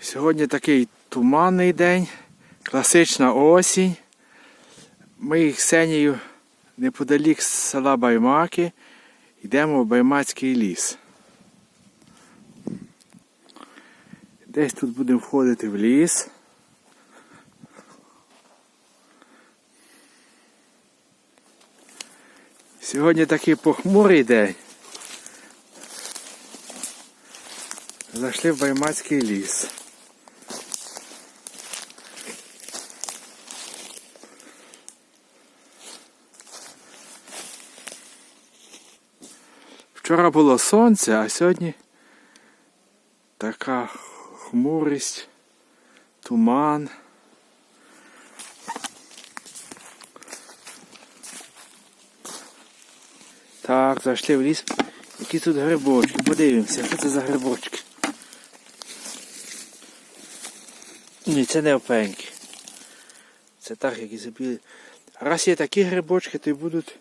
Сьогодні такий туманний день, класична осінь. Ми з Ксенією неподалік села Баймаки йдемо в Баймацький ліс. Десь тут будемо входити в ліс. Сьогодні такий похмурий день. Зайшли в Баймацький ліс. Вчора було сонце, а сьогодні така хмурість, туман. Так, зайшли в ліс. Які тут грибочки? Подивимося, що це за грибочки. Ні, це не опеньки. Це так, які забіли. Раз є такі грибочки, то й будуть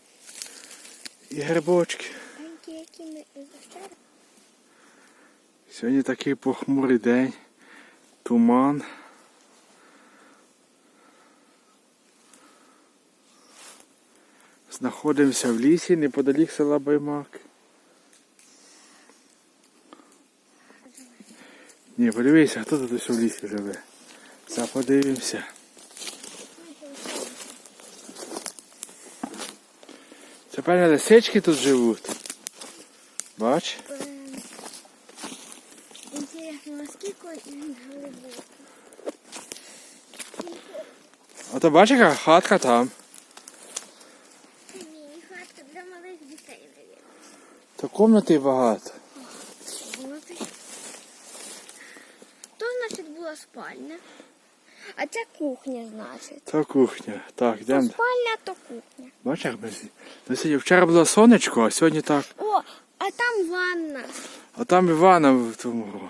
і грибочки. Такі, які ми вчора. Сьогодні такий похмурий день. Туман. Знаходимося в лісі неподалік села Баймак. Ні, подивися, хто тут ось в лісі живе. Зараз подивимося. Це певне лисички тут живуть. Бач? Наскільки він глибокий. Ото бач, яка хатка там. Це міні-хатка для малих дітей, навіть. То комнати багато. То, значить, була спальня. А це кухня, значить. То кухня. Так, То спальня, то кухня. Бачиш, як ми. Вчора було сонечко, а сьогодні так. О, а там ванна. А там Івана в тому.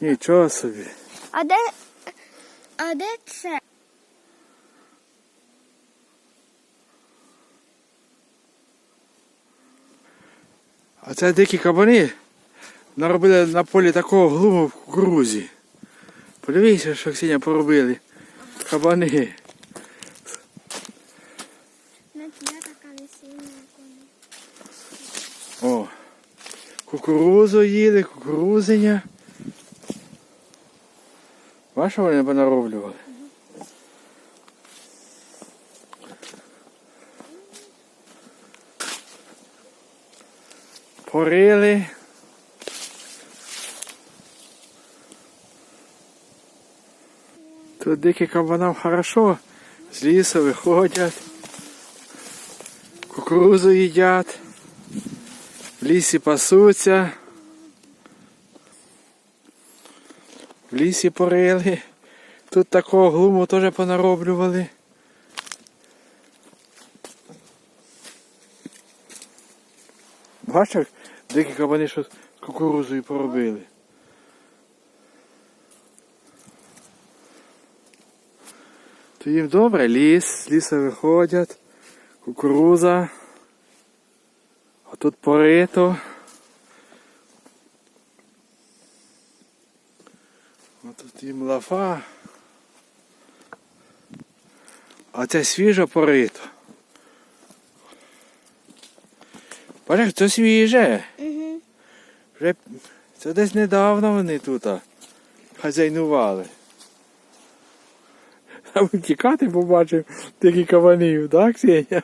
Нічого собі. А де. А де це? А це дикі кабани наробили на полі такого глуму в кукурузі. Подивіться, що Ксеня поробили. Кабани. О. Кукурузу їли, кукурузиня. Бачиш, вони понароблювали? Порили. Тут диким кабанам хорошо. З лісу виходять. Кукурузу їдять. В лісі пасуться. Лісі порили. Тут такого глуму теж понароблювали. Бачиш, дикі кабани що з кукурузою поробили. То їм добре, ліс, з лісу виходять, кукуруза. А тут порито. А тут. А це свіжо порито. Бачиш, це свіже. Угу. Вже це десь недавно вони тут хазяйнували. А ми тікати побачив таких кабанів, так, Сеня?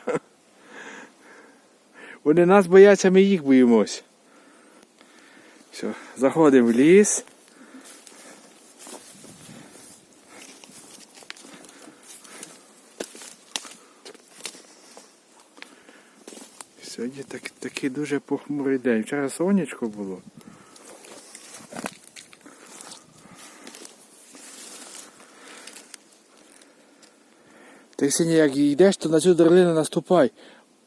Вони нас бояться, ми їх боїмось. Все, заходимо в ліс. Сьогодні так, такий дуже похмурий день. Вчора сонечко було. Ти сьогодні як йдеш, то на цю дерлину наступай.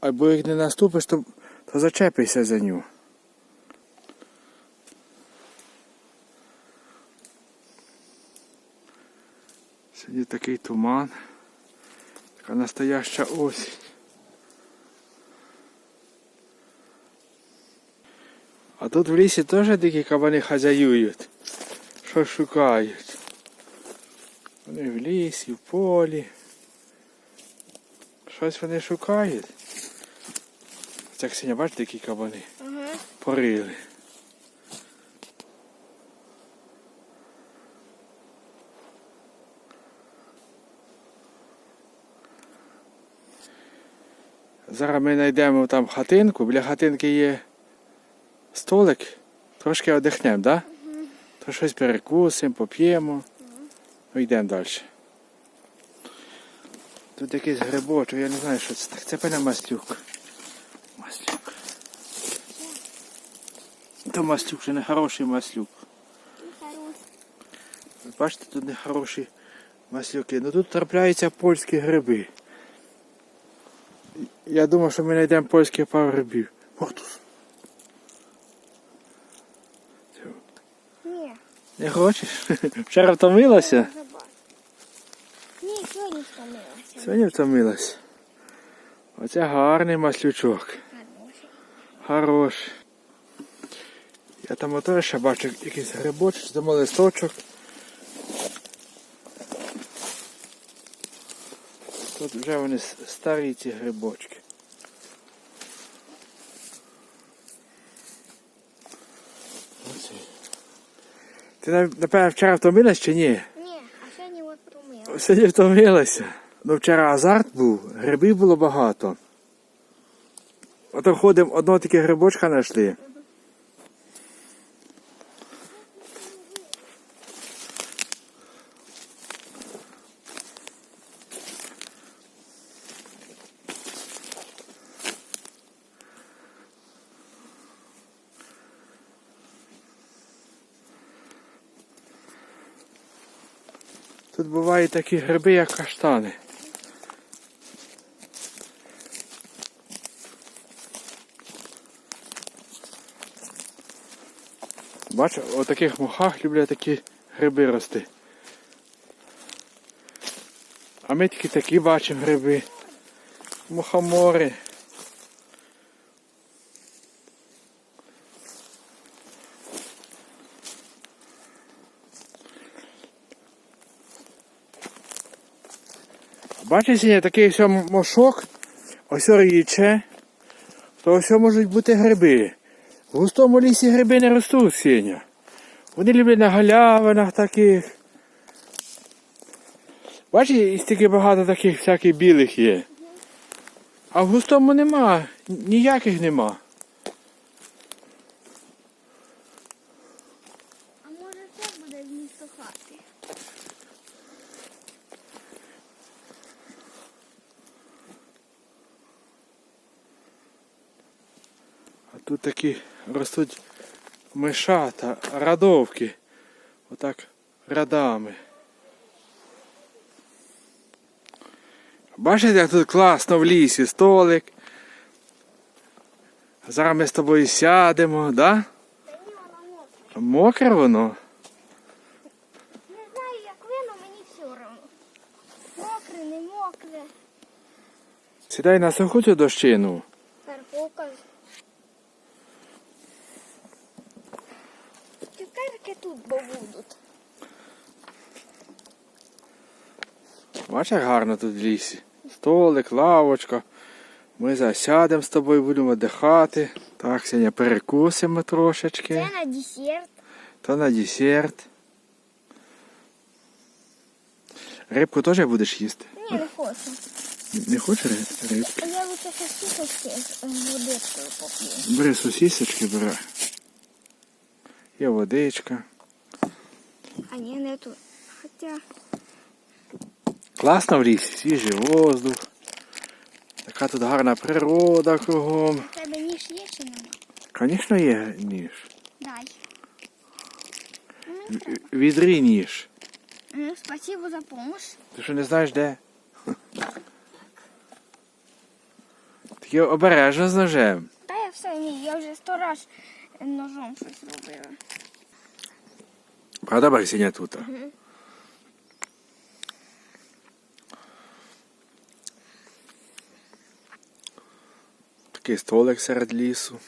Або як не наступиш, то, то зачепися за нього. Сьогодні такий туман. Така настояща осінь. Тут в лісі теж дикі кабани хазяюють. Що шукають? Вони в лісі, в полі. Щось вони шукають. Це Ксеня, бачите, які кабани Ага. порили. Зараз ми знайдемо там хатинку, біля хатинки є столик, трошки одихнемо? Да? То щось перекусимо, поп'ємо. Ну йдемо далі. Тут якийсь грибочок, я не знаю, що це. Так, Це певне маслюк. Маслюк. То маслюк, ще не хороший маслюк. Бачите, тут не хороші маслюки. Ну тут трапляються польські гриби. Я думав, що ми знайдемо польських пару грибів. Мортус. Ні. Не хочеш? Вчора втомилася? Ні, сьогодні втомилася. Сьогодні втомилась. Оце гарний маслючок. Хороший. Я там ото ще бачу якийсь грибочок, там листочок. Тут вже вони старі ці грибочки. Ти напевно вчора втомилась чи ні? Ні, а сьогодні от втомилася. Сьогодні втомилася. Ну вчора азарт був, грибів було багато. Ото ходимо, одного тільки грибочка знайшли. Тут бувають такі гриби, як каштани. Бач, у таких мохах люблять такі гриби рости. А ми тільки такі бачимо гриби. Мухомори. Бачиш, є такий ось мошок, ось річе, то ось можуть бути гриби. В густому лісі гриби не ростуть, Сеня. Вони люблять на галявинах таких. Бачиш, і стільки багато таких всяких білих є. А в густому нема, ніяких нема. А може це буде вмісто хати? А тут такі ростуть мишата, радовки. Отак рядами. Бачите, як тут класно в лісі, столик. Зараз ми з тобою сядемо, да? Мокре. Мокре воно. Не знаю, як ви, але мені все одно. Мокре, не мокре. Сідай на суху цю дощину. Тут бо будуть. Бачиш, як гарно тут в лісі. Столик, лавочка. Ми засядемо з тобою, будемо дихати. Так, сьогодні перекусимо трошечки. Це на десерт. То на десерт. Рибку теж будеш їсти? Ні, не хочу. Не хочеш ри- рибки? А я лучше сосисочки з водичкою поп'ю. Бери сосісочки, бери. Є водичка. А ні, не тут. Хоча Класно в лісі, свіжий воздух. Така тут гарна природа кругом. в тебе ніж є чи нема? Звісно, є ніж. Дай. В- Відрі ніж. Ну, спасибо за помощь. Ти що не знаєш де? Таке обережно з ножем. Та я все вмію, я вже сто раз ножом щось робила. Правда, Барсіня тут? Такий столик серед лісу.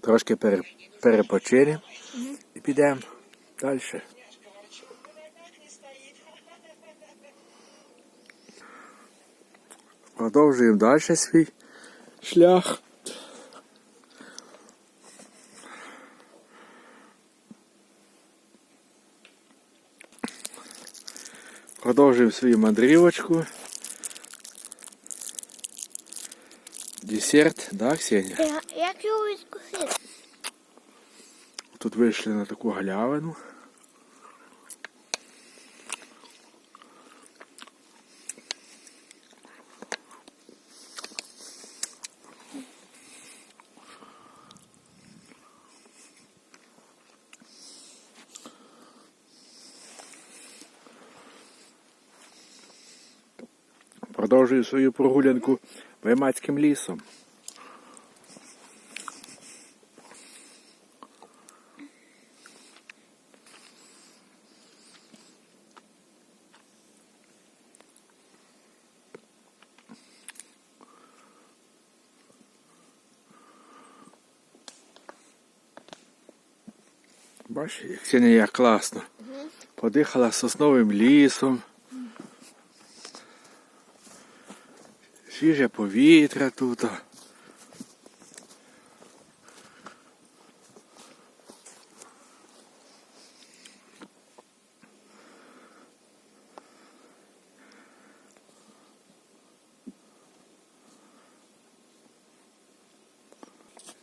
Трошки перепочили і підемо далі. Продовжуємо далі свій шлях. Продовжуємо свою мандрівочку. Десерт, да, Ксенія? Я, як його відкусити? Тут вийшли на таку галявину. Продовжую свою прогулянку Ваймацьким лісом. Бачиш, як Ксенія як класно. Подихала сосновим лісом. Свіже повітря тут.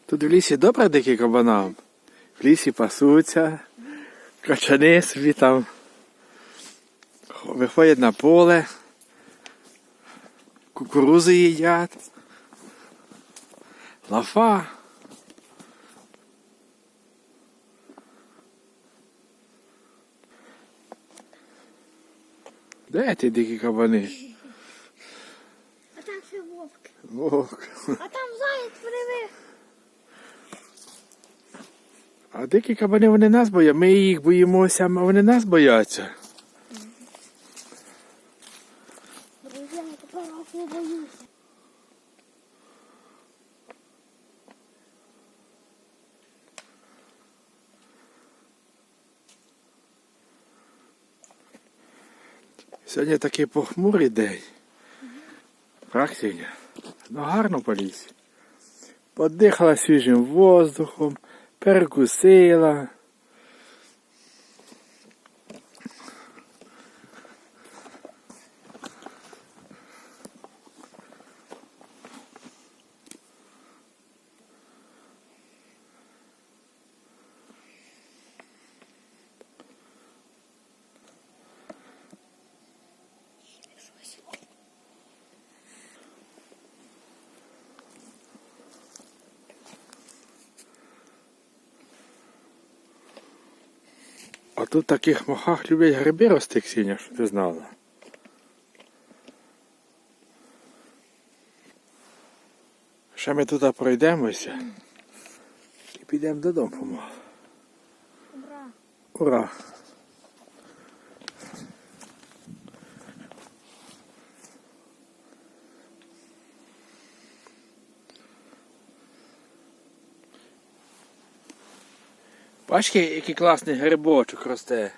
Тут в лісі добре дикі кабанам. В лісі пасуться, качани собі там виходять на поле, кукурузи їдять. Лафа. Де ті дикі кабани? А там ще вовк. Вовк. А там А дикі кабани вони нас бояться. Ми їх боїмося, а вони нас бояться. Друзі, я тепер вас не боюся. Сьогодні такий похмурий день. Так, Сеня? Ну гарно по лісі. Подихала свіжим воздухом, перекусила. А тут в таких мохах люблять гриби рости, Ксеня, що ти знала. Ще ми туди пройдемося і підемо додому помалу. Ура. Ура! Бачите, який класний грибочок росте.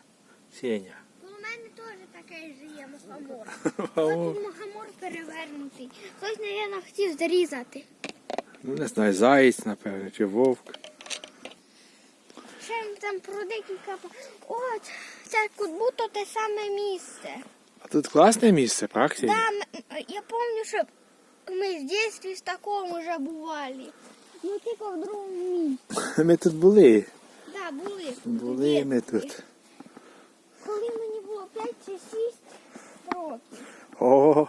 Сеня. Ну, у мене теж таке ж є мухомор. Тут мухомор перевернутий. Хтось, мабуть, хотів зрізати. Ну не знаю, заєць, напевно, чи вовк. Ще там про декілька. От, це як будто те саме місце. А тут класне місце, правда? Да, я пам'ятаю, що ми в дитинстві в такому вже бували. Ну тільки в другому місці. Ми тут були. Були. ми тут. Коли мені було 5 чи 6 років. О.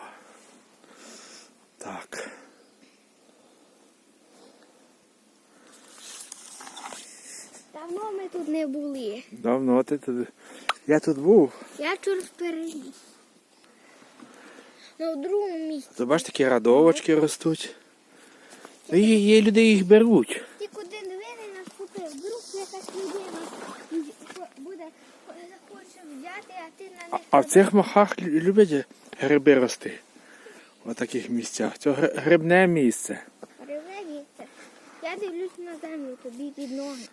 Так. Давно ми тут не були. Давно ти тут. Я тут був. Я чур переліз. Ну, в другому місці. То бачиш, такі радовочки ростуть. Ну, Є, є люди їх беруть. Тільки один двері наступив. Вдруг якась людина а ти на них. а в цих махах лю- люблять гриби рости. В таких місцях. Це грибне місце. Реве місце. Я дивлюсь на землю тобі під ноги.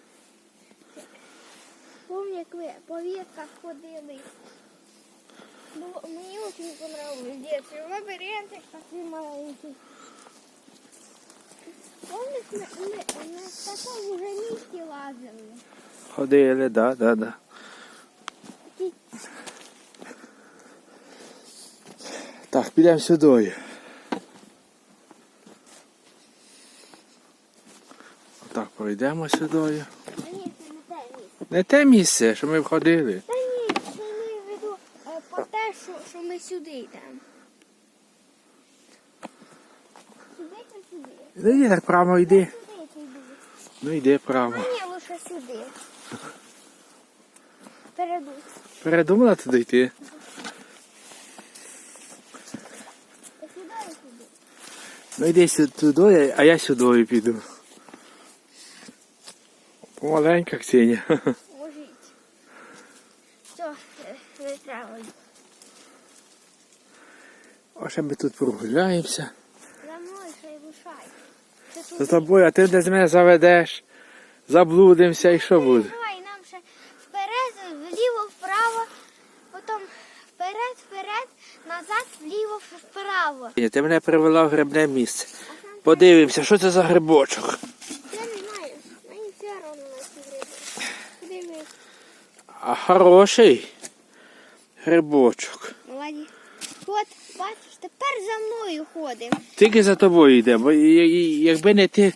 Помню, як ви по ветках ходили. Бо мені дуже понравилось дитинстві. В лабіринтах такі маленькі. Помниш, ми, ми, ми в такому вже місці лазили. Ходили, да, да, да. Так, підемо сюди. Отак пройдемо сюди. Не те місце. Що ми входили. Та ні, це маю в виду е, по те, що, що ми сюди йдемо. Сюди чи сюди? Ну йди так прямо йди. Сюди чи йди? Ну йди прямо. А ні, лише сюди. Переду. Передумала туди йти. Ну йди туди, а я сюди піду. Помаленька Ксенія. Ложіть. Все, не треба. А ще ми тут прогуляємося. Й За тобою, а ти десь мене заведеш. Заблудимося і що буде? Вправо. Ні, Ти мене привела в грибне місце. Подивимося, що це за грибочок. Я не знаю, мені все одно на ці гриби. Подивись. А хороший грибочок. Молоді. От, бачиш, тепер за мною ходимо. Тільки за тобою йде, бо якби не ти,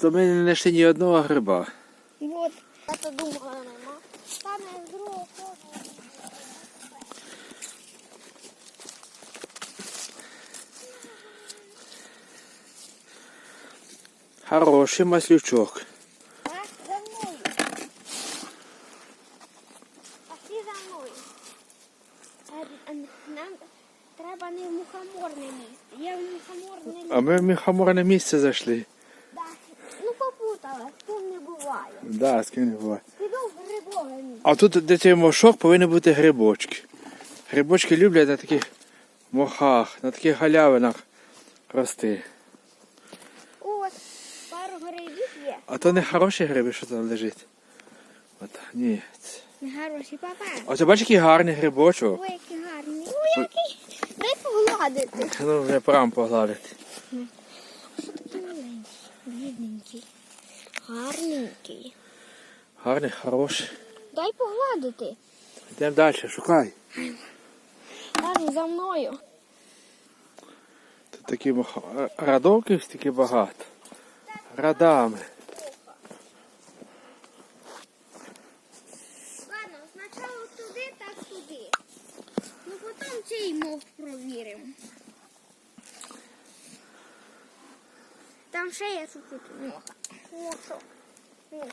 то ми не знайшли ні одного гриба. От. Я то думала, нема. Там я Хороший маслючок. Треба не в мухоморне місце. Мухоморне. А ми в міхаморне місце зайшли. Ну попутала, з ким не буває. Да, з ким не буває. А тут, де цей мошок, повинні бути грибочки. Грибочки люблять на таких мохах, на таких галявинах рости. От, пару грибів є. А то не хороші гриби, що там лежить. От, ні. це- Хороший папа. Оце бачиш, який гарний грибочок. Ой, який гарний. Ой, який. Дай погладити. Ну, вже прям погладити. Такий маленький, бідненький. Гарненький. Гарний, хороший. Дай погладити. Йдемо далі, шукай. Ладно, за мною. Тут такі моха- радовків стільки багато. Радами. Ладно, спочатку туди, так туди. Ну мох провіримо. Там ще є моха. Мошок. Мох.